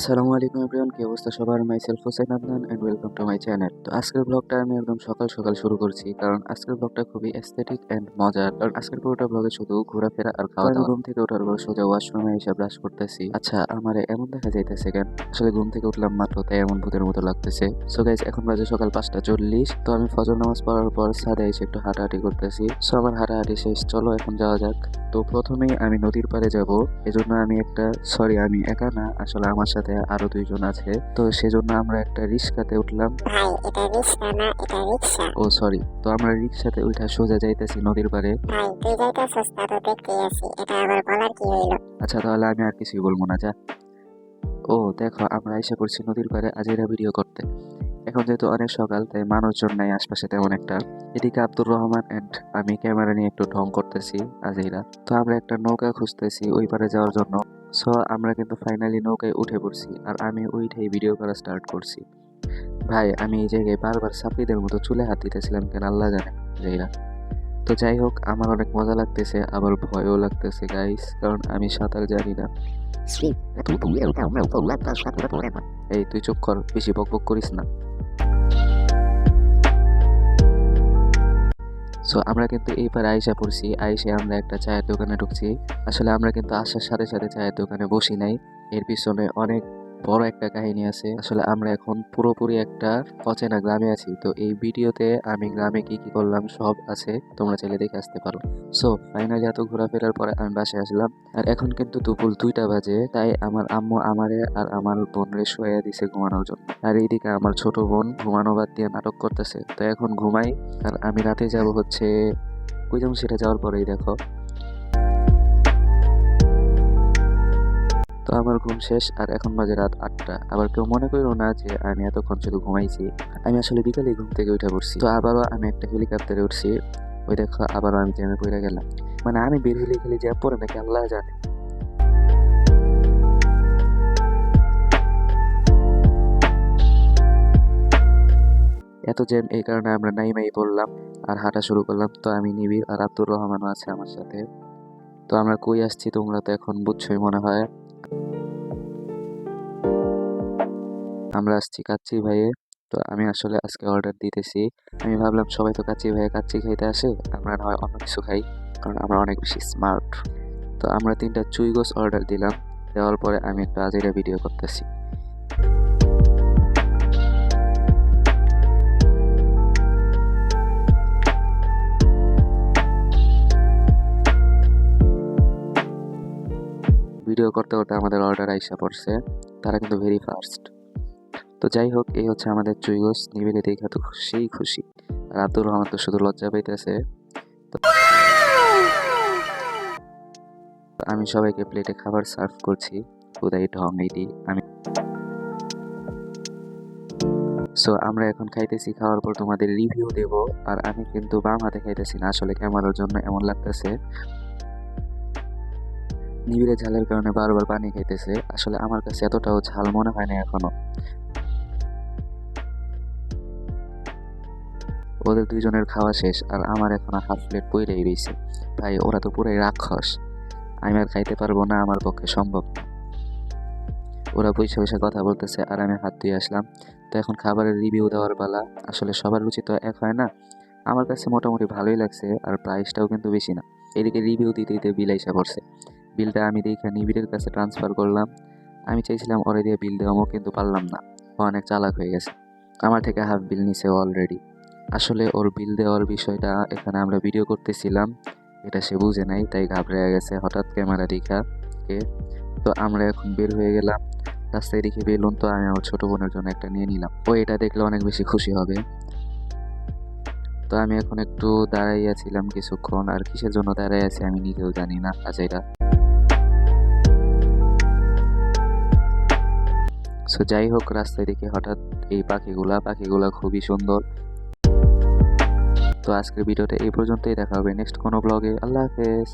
আসসালামু আলাইকুম এভরিওয়ান কি অবস্থা সবার? Myself Hossain Adnan and welcome to my channel তো আজকের ব্লগটা আমি একদম সকাল সকাল শুরু করছি কারণ আজকের ব্লগটা খুবই এস্থেটিক এন্ড মজার। কারণ আজকের পুরোটা ব্লগে শুধু ঘোরাফেরা আর খাওয়া দাওয়া। ঘুম থেকে ওঠার পর সোজা ওয়াশরুমে এসে ব্রাশ করতেছি। আচ্ছা আমার এমন দেখা যাইতেছে কেন? আসলে ঘুম থেকে উঠলাম মাত্র তাই এমন ভূতের মতো লাগতেছে। সো গাইজ এখন বাজে সকাল পাঁচটা চল্লিশ। তো আমি ফজর নামাজ পড়ার পর ছাদে এসে একটু হাঁটাহাঁটি করতেছি। সো আমার হাঁটাহাঁটি শেষ চলো এখন যাওয়া যাক। তো প্রথমেই আমি নদীর পাড়ে যাব। এজন্য আমি একটা সরি আমি একা না আসলে আমার সাথে আরও দুইজন আছে। তো সেজন্য আমরা একটা রিক্সাতে উঠলাম। ভাই এটা রিক্সা না এটা রিক্সা? ও সরি তো আমরা রিক্সাতে উঠা সোজা যাইতেছি নদীর পাড়ে। ভাই তুই যাইতেছস তা তো দেখতেই আছি। এটা আবার বলার কি হইল? আচ্ছা তাহলে আমি আর কিছুই বলব না যা। ও দেখো আমরা এসে পড়ছি নদীর পাড়ে আজেরা ভিডিও করতে। এখন যেহেতু অনেক সকাল তাই মানুষজন নাই আশপাশে তেমন একটা। এদিকে আব্দুর রহমান এন্ড আমি ক্যামেরা নিয়ে একটু ঢং করতেছি আজেরা। তো আমরা একটা নৌকা খুঁজতেছি ওই পারে যাওয়ার জন্য। সো আমরা কিন্তু ফাইনালি নৌকায় উঠে পড়ছি আর আমি ওইটাই ভিডিও করা স্টার্ট করছি। ভাই আমি এই জায়গায় বারবার সাপড়িদের মতো চুলে হাত দিতেছিলাম কেন? আল্লাহ জানে জাইরা তো যাই হোক আমার অনেক মজা লাগতেছে আবার ভয়ও লাগতেছে গাইস কারণ আমি সাঁতার জানি না। এই তুই চুপ কর বেশি বক বক করিস না। সো আমরা কিন্তু এইবার আয়সা পড়ছি। আয়সে আমরা একটা চায়ের দোকানে ঢুকছি। আসলে আমরা কিন্তু আসার সাথে সাথে চায়ের দোকানে বসি নাই। এর পিছনে অনেক বড় একটা কাহিনী আছে। আসলে আমরা এখন পুরোপুরি একটা অচেনা গ্রামে আছি। তো এই ভিডিওতে আমি গ্রামে কি কি করলাম সব আছে, তোমরা চাইলে দেখে আসতে পারো। সো ফাইনালি এত ঘোরাফেরার পরে আমি বাসায় আসলাম। আর এখন কিন্তু দুপুর দুইটা বাজে, তাই আমার আম্মু আমারে আর আমার বোনরে শোয়া দিছে ঘুমানোর জন্য। আর এইদিকে আমার ছোট বোন ঘুমানো বাদ দিয়ে নাটক করতেছে। তো এখন ঘুমাই, আর আমি রাতে যাব হচ্ছে ওই যেমন সেটা যাওয়ার পরেই দেখো। তো আমার ঘুম শেষ, আর এখন বাজে রাত আটটা। আবার কেউ মনে করো না যে আমি এতক্ষণ শুধু ঘুমাইছি। আমি আসলে বিকালে ঘুম থেকে উঠে পড়ছি। তো আবারও আমি একটা হেলিকপ্টারে উঠছি। ওই দেখো, আবারও আমি জ্যামে পড়ে গেলাম। মানে আমি বের হলে খেলে জ্যাম পড়ে নাকি আল্লাহ জানে। এত জ্যাম এই কারণে আমরা নাইমাই পড়লাম আর হাঁটা শুরু করলাম। তো আমি নিবিড় আর আব্দুর রহমানও আছে আমার সাথে। তো আমরা কই আসছি তোমরা তো এখন বুঝছোই মনে হয়। আমরা আসছি কাচ্চি ভাইয়ে। তো আমি আসলে আজকে অর্ডার দিতেছি। আমি ভাবলাম সবাই তো কাচ্চি ভাইয়ে কাচ্চি খাইতে আসে, আমরা না হয় অন্য কিছু খাই, কারণ আমরা অনেক বেশি স্মার্ট তো আমরা তিনটা চুইগোস অর্ডার দিলাম। দেওয়ার পরে আমি একটা এটা ভিডিও করতেছি। ভিডিও করতে করতে আমাদের অর্ডার আইসা পড়ছে। তারা কিন্তু ভেরি ফার্স্ট তো যাই হোক, এই হচ্ছে আমাদের চুইগোস। নিবিলে দেখা তো সেই খুশি। আব্দুর রহমান তো শুধু লজ্জা পাইতেছে। আমি সবাইকে প্লেটে খাবার সার্ভ করছি। খুদাই ঢং এইটি আমি সো আমরা এখন খাইতেছি, খাওয়ার পর তোমাদের রিভিউ দেব। আর আমি কিন্তু বাম হাতে খাইতেছি না। আসলে ক্যামেরার জন্য এমন লাগতেছে। নিবিড়ে ঝালের কারণে বারবার পানি খাইতেছে। আসলে আমার কাছে এতটাও ঝাল মনে হয় না এখনও। ওদের দুইজনের খাওয়া শেষ আর আমার এখন হাফ প্লেট পইরেই রয়েছে ভাই, ওরা তো পুরাই রাক্ষস। আমি আর খাইতে পারব না, আমার পক্ষে সম্ভব ওরা বসে বসে কথা বলতেছে আর আমি হাত ধুয়ে আসলাম। তো এখন খাবারের রিভিউ দেওয়ার পালা। আসলে সবার রুচি তো এক হয় না। আমার কাছে মোটামুটি ভালোই লাগছে আর প্রাইসটাও কিন্তু বেশি না। এদিকে রিভিউ দিতে দিতে বিলাইসা পড়ছে। বিলটা আমি দেখে নিবিড়ের কাছে ট্রান্সফার করলাম। আমি চাইছিলাম ওরে দিয়ে বিল দেওয়ামো কিন্তু পারলাম না। ও অনেক চালাক হয়ে গেছে। আমার থেকে হাফ বিল নিছে অলরেডি আসলে ওর বিল দেওয়ার বিষয়টা এখানে আমরা ভিডিও করতেছিলাম। এটা সে বুঝে নাই, তাই ঘাবড়ে গেছে হঠাৎ ক্যামেরা দেখা কে। তো আমরা এখন বের হয়ে গেলাম। রাস্তায় দেখে বেলুন তো আমি আমার ছোট বোনের জন্য একটা নিয়ে নিলাম। ও এটা দেখলে অনেক বেশি খুশি হবে। তো আমি এখন একটু দাঁড়াইয়াছিলাম কিছুক্ষণ। আর কিসের জন্য দাঁড়াই আছি আমি নিজেও জানি না। আজ এটা সো যাই হোক, রাস্তায় দেখে হঠাৎ এই পাখিগুলা পাখিগুলা খুবই সুন্দর। তো আজকের ভিডিওটা এই পর্যন্তই, দেখা হবে নেক্সট কোনো ব্লগে আল্লাহ হাফেজ।